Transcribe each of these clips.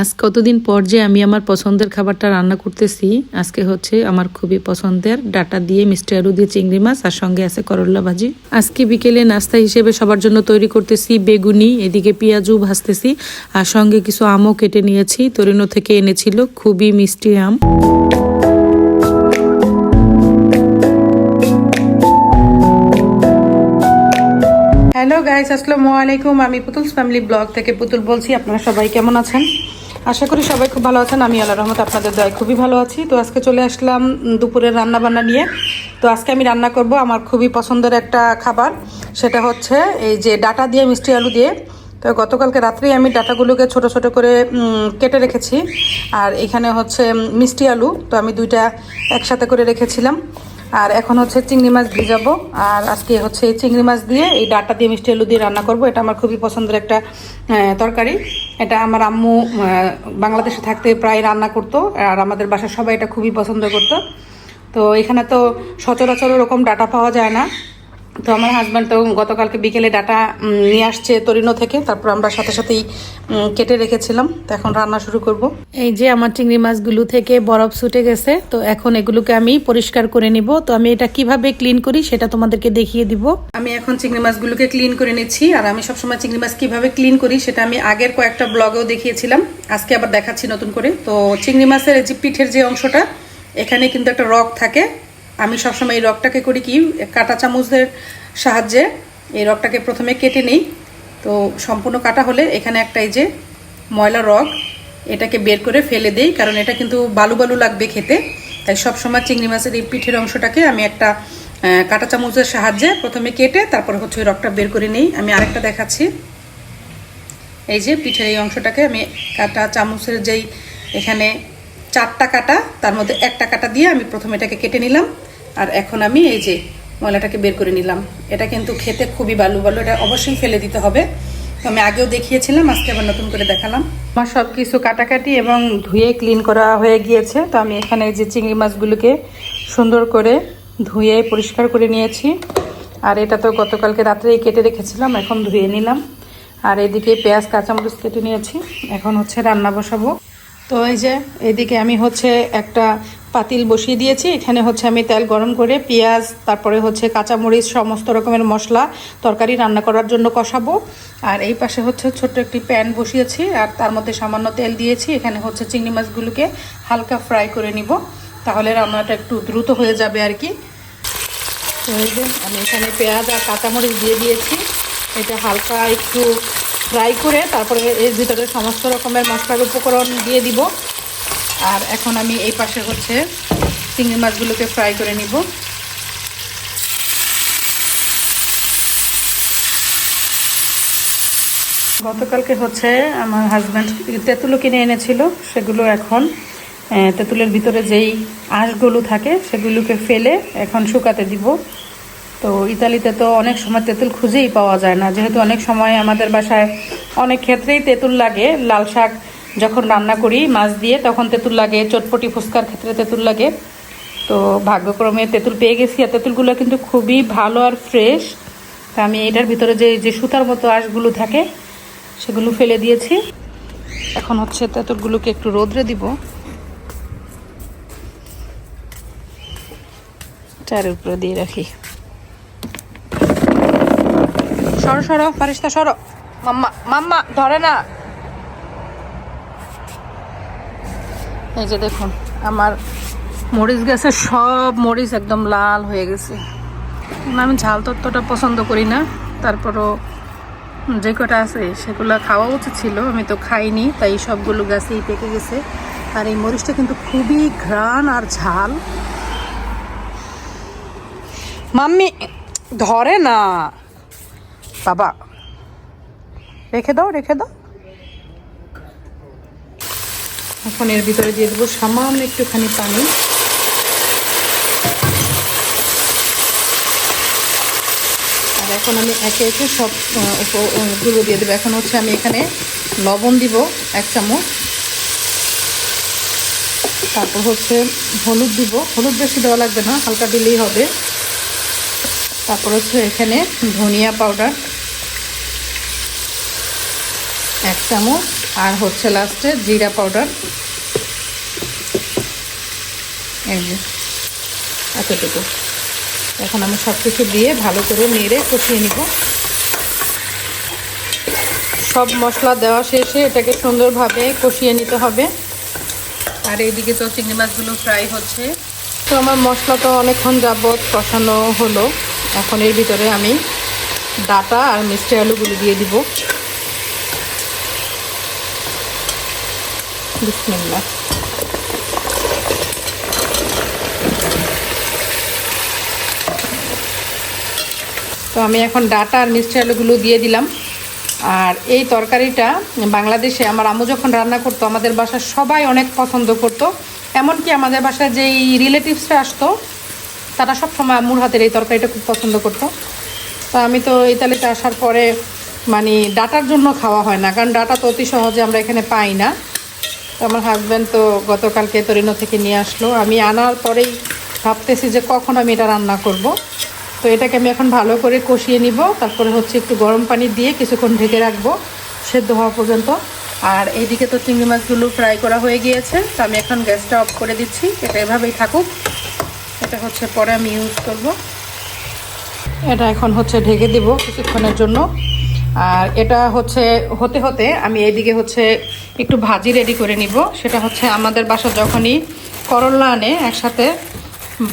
আজ কতদিন পর যে আমি আমার পছন্দের খাবারটা রান্না করতেছি, আজকে হচ্ছে আমার খুবই পছন্দের ডাটা দিয়ে মিষ্টি আলু দিয়ে চিংড়ি মাছ, আর সঙ্গে আছে করল্লা ভাজি। আজকে বিকেলে নাস্তা হিসেবে সবার জন্য তৈরি করতেছি বেগুনি, এদিকে পেঁয়াজু ভাজতেছি, আর সঙ্গে কিছু আমও কেটে নিয়েছি। তরিনো থেকে এনেছিল খুবই মিষ্টি আম। হ্যালো গাইস আসসালামু আলাইকুম। আমি পুতুলস ফ্যামিলি ব্লগ থেকে পুতুল বলছি। আপনারা সবাই কেমন আছেন? আশা করি সবাই খুব ভালো আছেন। আমি আল্লাহ রহমত আপনাদের দয় খুবই ভালো আছি। তো আজকে চলে আসলাম দুপুরের রান্না বান্না নিয়ে। তো আজকে আমি রান্না করব আমার খুবই পছন্দের একটা খাবার। সেটা হচ্ছে এই যে ডাটা দিয়ে, মিষ্টি আলু দিয়ে। তো গতকালকে রাত্রেই আমি ডাটাগুলোকে ছোট ছোট করে কেটে রেখেছি। আর এখানে হচ্ছে মিষ্টি আলু। তো আমি দুইটা একসাথে করে রেখেছিলাম। আর এখন হচ্ছে চিংড়ি মাছ দিয়ে যাব আর আজকে হচ্ছে এই চিংড়ি মাছ দিয়ে এই ডাটা দিয়ে মিষ্টি আলু দিয়ে রান্না করব। এটা আমার খুবই পছন্দের একটা তরকারি। এটা আমার আম্মু বাংলাদেশে থাকতে প্রায় রান্না করতো। আর আমাদের বাসার সবাই এটা খুবই পছন্দ করতো। তো এখানে তো সচরাচর ওরকম ডাটা পাওয়া যায় না। তো আমার হাজব্যান্ড তো গতকালকে বিকেলে ডাটা নিয়ে আসছে তরিনো থেকে। তারপর আমরা সাথে সাথেই কেটে রেখেছিলাম। তো এখন রান্না শুরু করব। এই যে আমার চিংড়ি মাছগুলো থেকে বরফ ছুটে গেছে তো এখন এগুলোকে আমি পরিষ্কার করে নিব। তো আমি এটা কীভাবে ক্লিন করি সেটা তোমাদেরকে দেখিয়ে দিব। আমি এখন চিংড়ি মাছগুলোকে ক্লিন করে নিচ্ছি আর আমি সবসময় চিংড়ি মাছ কীভাবে ক্লিন করি সেটা আমি আগের কয়েকটা ব্লগেও দেখিয়েছিলাম। আজকে আবার দেখাচ্ছি নতুন করে। তো চিংড়ি মাছের এই যে পিঠের যে অংশটা এখানে কিন্তু একটা রক থাকে। আমি সবসময় এই রকটাকে করি কি, কাঁটা চামচদের সাহায্যে এই রকটাকে প্রথমে কেটে নিই। তো সম্পূর্ণ কাটা হলে এখানে একটা এই যে ময়লা রক এটাকে বের করে ফেলে দেই, কারণ এটা কিন্তু বালু বালু লাগবে খেতে। তাই সবসময় চিংড়ি মাছের এই পিঠের অংশটাকে আমি একটা কাঁটা চামচের সাহায্যে প্রথমে কেটে তারপরে হচ্ছে ওই রকটা বের করে নিই। আমি আরেকটা দেখাচ্ছি। এই যে পিঠের এই অংশটাকে আমি কাটা চামচের যেই এখানে চারটা কাটা, তার মধ্যে একটা কাটা দিয়ে আমি প্রথমে এটাকে কেটে নিলাম। আর এখন আমি এই যে ময়লাটাকে বের করে নিলাম। এটা কিন্তু খেতে খুবই বালু বালু এটা অবশ্যই ফেলে দিতে হবে। আমি আগেও দেখিয়েছিলাম, আজকে আবার নতুন করে দেখালাম। আমার সব কিছু কাটাকাটি এবং ধুয়ে ক্লিন করা হয়ে গিয়েছে। তো আমি এখানে যে চিংড়ি মাছগুলোকে সুন্দর করে ধুয়ে পরিষ্কার করে নিয়েছি। আর এটা তো গতকালকে রাত্রেই কেটে রেখেছিলাম, এখন ধুয়ে নিলাম। আর এদিকে পেঁয়াজ, কাঁচামরিচ কেটে নিয়েছি। এখন হচ্ছে রান্না বসাবো। তো এই যে, এদিকে আমি হচ্ছে একটা পাতিল বসিয়ে দিয়েছি। এখানে হচ্ছে আমি তেল গরম করে পেঁয়াজ, তারপরে হচ্ছে কাঁচামরিচ, সমস্ত রকমের মশলা তরকারি রান্না করার জন্য কষাবো। আর এই পাশে হচ্ছে ছোট্ট একটি প্যান বসিয়েছি, আর তার মধ্যে সামান্য তেল দিয়েছি। এখানে হচ্ছে চিংড়ি মাছগুলোকে হালকা ফ্রাই করে নিব, তাহলে রান্নাটা একটু দ্রুত হয়ে যাবে আর কি। আমি এখানে পেঁয়াজ আর কাঁচামরিচ দিয়ে দিয়েছি। এটা হালকা একটু ফ্রাই করে তারপরে এর ভিতরে সমস্ত রকমের মশলার উপকরণ দিয়ে দিব। আর এখন আমি এই পাশে হচ্ছে চিংড়ি মাছগুলোকে ফ্রাই করে নিব। গতকালকে হচ্ছে আমার হাজব্যান্ড তেঁতুলো কিনে এনেছিল, সেগুলো এখন তেঁতুলের ভিতরে যেই আঁশগুলো থাকে সেগুলোকে ফেলে এখন শুকাতে দিব। তো ইতালিতে তো অনেক সময় তেঁতুল খুঁজেই পাওয়া যায় না। যেহেতু অনেক সময় আমাদের বাসায় অনেক ক্ষেত্রেই তেঁতুল লাগে। লাল শাক যখন রান্না করি, মাছ দিয়ে, তখন তেঁতুল লাগে। চটপটি ফুচকার ক্ষেত্রে তেঁতুল লাগে। তো ভাগ্যক্রমে তেঁতুল পেয়ে গেছি। আর তেঁতুলগুলো কিন্তু খুবই ভালো আর ফ্রেশ। তা আমি এটার ভিতরে যে যে সুতার মতো আঁশগুলো থাকে, সেগুলো ফেলে দিয়েছি। এখন হচ্ছে তেঁতুলগুলোকে একটু রোদ্রে দিব। চারের উপরে দিয়ে রাখি। সরো সরো, ফারিস্তা, সরো। মাম্মা মাম্মা, ধরে না। এই যে দেখুন, আমার মরিচ গাছের সব মরিচ একদম লাল হয়ে গেছে। আমি ঝাল তত্ত্বটা পছন্দ করি না, তারপরও যে কটা আছে সেগুলো খাওয়া উচিত ছিল, আমি তো খাইনি, তাই সবগুলো গাছেই পেকে গেছে। আর এই মরিচটা কিন্তু খুবই ঘ্রাণ আর ঝাল। মাম্মি, ধরে না। বাবা। রেখে দাও রেখে দাও। এখন এর ভিতরে দিয়ে দেবো সামান্য একটুখানি পানি। আর এখন আমি একে একে সব গুঁড়ো দিয়ে দেবো। এখন হচ্ছে আমি এখানে লবণ দিব এক চামচ। তারপর হচ্ছে হলুদ দিব। হলুদ বেশি দেওয়া লাগবে না, হালকা দিলেই হবে। তারপর হচ্ছে এখানে ধনিয়া পাউডার, এক চামচ, আর হচ্ছে লাস্টে জিরা পাউডার। এতটুকু। এখন আমি সব কিছু দিয়ে ভালো করে নেড়ে কষিয়ে নিব। সব মশলা দেওয়া শেষে এটাকে সুন্দরভাবে কষিয়ে নিতে হবে। আর এইদিকে তো চিংড়ি মাছগুলো ফ্রাই হচ্ছে। তো আমার মশলা তো অনেকক্ষণ যাবৎ কষানো হলো। এখন এর ভিতরে আমি ডাটা আর মিষ্টি আলুগুলো দিয়ে দিব। বিসমিল্লাহ। তো আমি এখন ডাটা আর মিষ্টি আলুগুলো দিয়ে দিলাম। আর এই তরকারিটা বাংলাদেশে আমার আম্মু যখন রান্না করতো, আমাদের বাসার সবাই অনেক পছন্দ করতো। এমনকি আমাদের বাসায় যেই রিলেটিভসরা আসতো তারা সব সময় আম্মুর হাতের এই তরকারিটা খুব পছন্দ করতো। তো আমি তো ইতালিতে আসার পরে মানে ডাটার জন্য খাওয়া হয় না, কারণ ডাটা তো অতি সহজে আমরা এখানে পাই না। তো আমার হাজব্যান্ড তো গতকালকে তরিনো থেকে নিয়ে আসলো। আমি আনার পরেই ভাবতেছি যে কখন আমি এটা রান্না করব। তো এটাকে আমি এখন ভালো করে কষিয়ে নিব, তারপরে হচ্ছে একটু গরম পানি দিয়ে কিছুক্ষণ ঢেকে রাখব, সেদ্ধ হওয়া পর্যন্ত। আর এইদিকে তো চিংড়ি মাছগুলো ফ্রাই করা হয়ে গিয়েছে, তো আমি এখন গ্যাসটা অফ করে দিচ্ছি, এটা এভাবেই থাকুক। এটা হচ্ছে পরে আমি ইউজ করব। এটা এখন হচ্ছে ঢেকে দিব কিছুক্ষণের জন্য। আর এটা হচ্ছে, হতে হতে আমি এইদিকে হচ্ছে একটু ভাজি রেডি করে নিব। সেটা হচ্ছে আমাদের বাসা যখনই করল্লা আনে একসাথে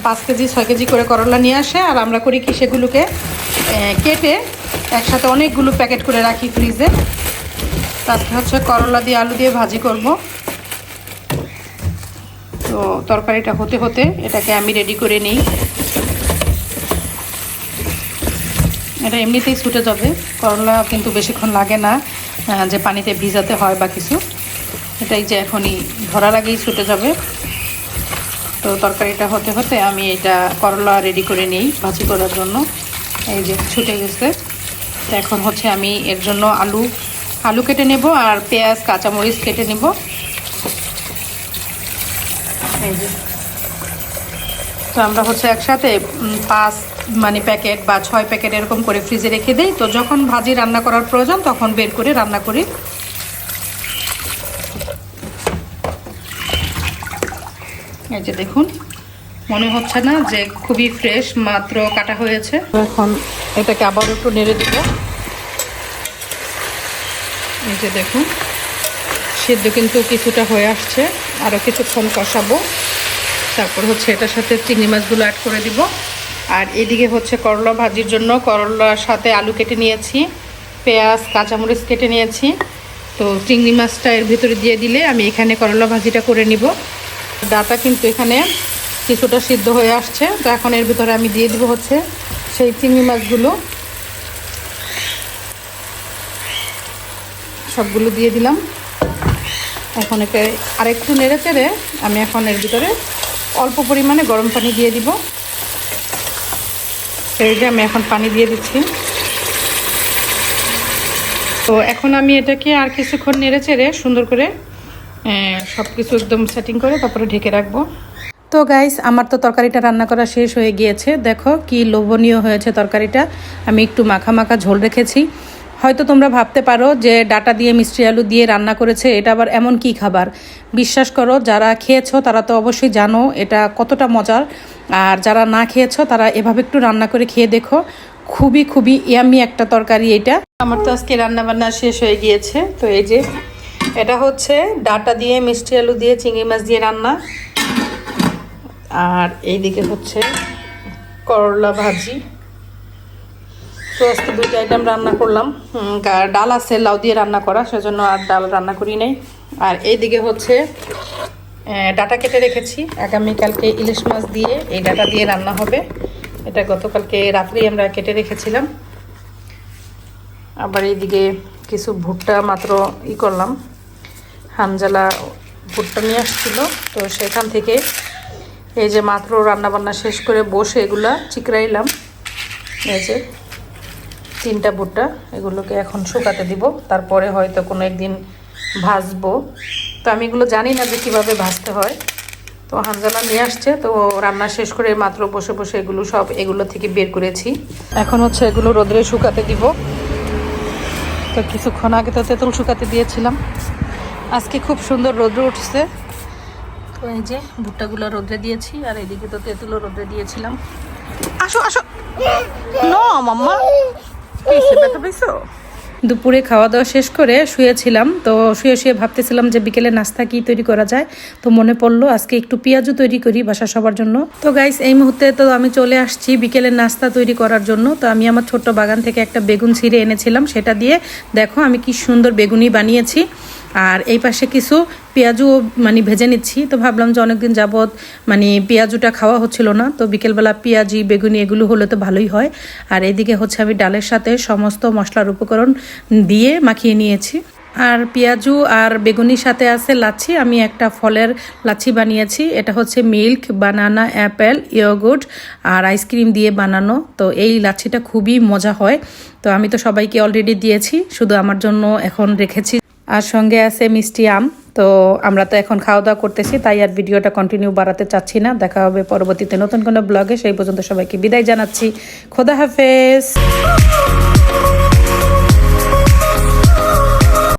পাঁচ কেজি, ছয় কেজি করে করলা নিয়ে আসে আর আমরা করি কি সেগুলোকে কেটে একসাথে অনেকগুলো প্যাকেট করে রাখি ফ্রিজে তারপরে হচ্ছে করলা দিয়ে আলু দিয়ে ভাজি করব। তো তরকারিটা হতে হতে এটাকে আমি রেডি করে নিই। এটা এমনিতেই ছুটে যাবে। করলা কিন্তু বেশিক্ষণ লাগে না যে পানিতে ভিজাতে হয় বা কিছু। এটাই যে এখনই ধরার আগেই ছুটে যাবে। তো তরকারিটা হতে হতে আমি এটা করলা রেডি করে নিই ভাজি করার জন্য। এই যে ছুটে গেছে। তো এখন হচ্ছে আমি এর জন্য আলু আলু কেটে নেব আর পেঁয়াজ, কাঁচামরিচ কেটে নেব। এই যে। তো আমরা হচ্ছে একসাথে পাঁচ মানে প্যাকেট বা ছয় প্যাকেট এরকম করে ফ্রিজে রেখে দিই। তো যখন ভাজি রান্না করার প্রয়োজন, তখন বের করে রান্না করি। এই যে দেখুন, মনে হচ্ছে না যে খুবই ফ্রেশ, মাত্র কাটা হয়েছে। এখন এটাকে আবার একটু নেড়ে দিব। এই যে দেখুন। সেদ্ধ কিন্তু কিছুটা হয়ে আসছে। আরও কিছুক্ষণ কষাবো। তারপর হচ্ছে এটার সাথে চিংড়ি মাছগুলো অ্যাড করে দিব। আর এদিকে হচ্ছে করলা ভাজির জন্য করলার সাথে আলু কেটে নিয়েছি, পেঁয়াজ, কাঁচামরিচ কেটে নিয়েছি। তো চিংড়ি মাছটা এর ভিতরে দিয়ে দিলে আমি এখানে করলা ভাজিটা করে নিব। ডাটা কিন্তু এখানে কিছুটা সিদ্ধ হয়ে আসছে। তো এখন এর ভিতরে আমি দিয়ে দিব হচ্ছে সেই চিংড়ি মাছগুলো। সবগুলো দিয়ে দিলাম। এখন একে আরেকটু নেড়ে চেড়ে আমি এখন এর ভিতরে অল্প পরিমাণে গরম পানি দিয়ে দিব। এই যে আমি এখন পানি দিয়ে দিচ্ছি। তো এখন আমি এটাকে আর কিছুক্ষণ নেড়ে চেড়ে সুন্দর করে সব কিছু একদম সেটিং করে তারপরে ঢেকে রাখব। তো গাইস আমার তো তরকারিটা রান্না করা শেষ হয়ে গিয়েছে। দেখো কি লোভনীয় হয়েছে তরকারিটা। আমি একটু মাখা মাখা ঝোল রেখেছি। হয়তো তোমরা ভাবতে পারো যে ডাটা দিয়ে মিষ্টি আলু দিয়ে রান্না করেছে, এটা আবার এমন কি খাবার? বিশ্বাস করো, যারা খেয়েছো তারা তো অবশ্যই জানো এটা কতটা মজার। আর যারা না খেয়েছো তারা এভাবে একটু রান্না করে খেয়ে দেখো। খুবই খুবই ইয়ামি একটা তরকারি এটা। আমার তো আজকে রান্না বান্না শেষ হয়ে গিয়েছে। তো এই যে, এটা হচ্ছে ডাটা দিয়ে মিষ্টি আলু দিয়ে চিংড়ি মাছ দিয়ে রান্না। আর এইদিকে হচ্ছে করলা ভাজি। তো আজকে দুইটা আইটেম রান্না করলাম। ডাল আছে, লাউ দিয়ে রান্না করা, সেজন্য আর ডাল রান্না করি নাই। আর এইদিকে হচ্ছে ডাটা কেটে রেখেছি। আগামীকালকে ইলিশ মাছ দিয়ে এই ডাটা দিয়ে রান্না হবে। এটা গতকালকে রাত্রেই আমরা কেটে রেখেছিলাম। আবার এইদিকে কিছু ভুট্টা মাত্র ই করলাম। হামজালা ভুট্টা নিয়ে আসছিল। তো সেখান থেকে এই যে মাত্র রান্না বান্না শেষ করে বসে এগুলা চিকরাইলাম। এই যে তিনটা ভুট্টা, এগুলোকে এখন শুকাতে দিব। তারপরে হয়তো কোনো একদিন ভাজবো। তো আমি এগুলো জানি না যে কীভাবে ভাজতে হয়। তো হানজালা নিয়ে আসছে, তো রান্না শেষ করে মাত্র বসে বসে এগুলো সব এগুলো থেকে বের করেছি। এখন হচ্ছে এগুলো রোদ্রে শুকাতে দিব। তো কিছুক্ষণ আগে তো তেঁতুল শুকাতে দিয়েছিলাম। আজকে খুব সুন্দর রোদ্র উঠছে। তো এই যে ভুট্টাগুলো রোদ্রে দিয়েছি, আর এদিকে তো তেঁতুলও রোদ্রে দিয়েছিলাম। আসো আসো। No, mamma. দুপুরে খাওয়া দাওয়া শেষ করে শুয়েছিলাম, তো শুয়ে শুয়ে ভাবতেছিলাম যে বিকেলে নাস্তা কি তৈরি করা যায়। তো মনে পড়ল আজকে একটু পেঁয়াজও তৈরি করি বাসা সবার জন্য। তো গাইস এই মুহূর্তে তো আমি চলে আসছি বিকেলে নাস্তা তৈরি করার জন্য। তো আমি আমার ছোট্ট বাগান থেকে একটা বেগুন ছিঁড়ে এনেছিলাম, সেটা দিয়ে দেখো আমি কি সুন্দর বেগুনি বানিয়েছি। আর এই পাশে কিছু পেঁয়াজও মানে ভেজে নিচ্ছি। তো ভাবলাম যে অনেকদিন যাবৎ মানে পেঁয়াজুটা খাওয়া হচ্ছিল না। তো বিকেলবেলা পেঁয়াজি, বেগুনি এগুলো হলে তো ভালোই হয়। আর এদিকে হচ্ছে আমি ডালের সাথে সমস্ত মশলার উপকরণ দিয়ে মাখিয়ে নিয়েছি। আর পেঁয়াজু আর বেগুনির সাথে আছে লাচ্ছি। আমি একটা ফলের লাচ্ছি বানিয়েছি। এটা হচ্ছে মিল্ক, বানানা, অ্যাপেল ইয়োগুড আর আইসক্রিম দিয়ে বানানো। তো এই লাচ্ছিটা খুবই মজা হয়। তো আমি তো সবাইকে অলরেডি দিয়েছি। শুধু আমার জন্য এখন রেখেছি। আর সঙ্গে আছে মিষ্টি আম। তো আমরা তো এখন খাওয়া দাওয়া করতেছি, তাই আর ভিডিওটা কন্টিনিউ বাড়াতে চাচ্ছি না। দেখা হবে পরবর্তীতে নতুন কোনো ব্লগে সেই পর্যন্ত সবাইকে বিদায় জানাচ্ছি। খোদা হাফেজ।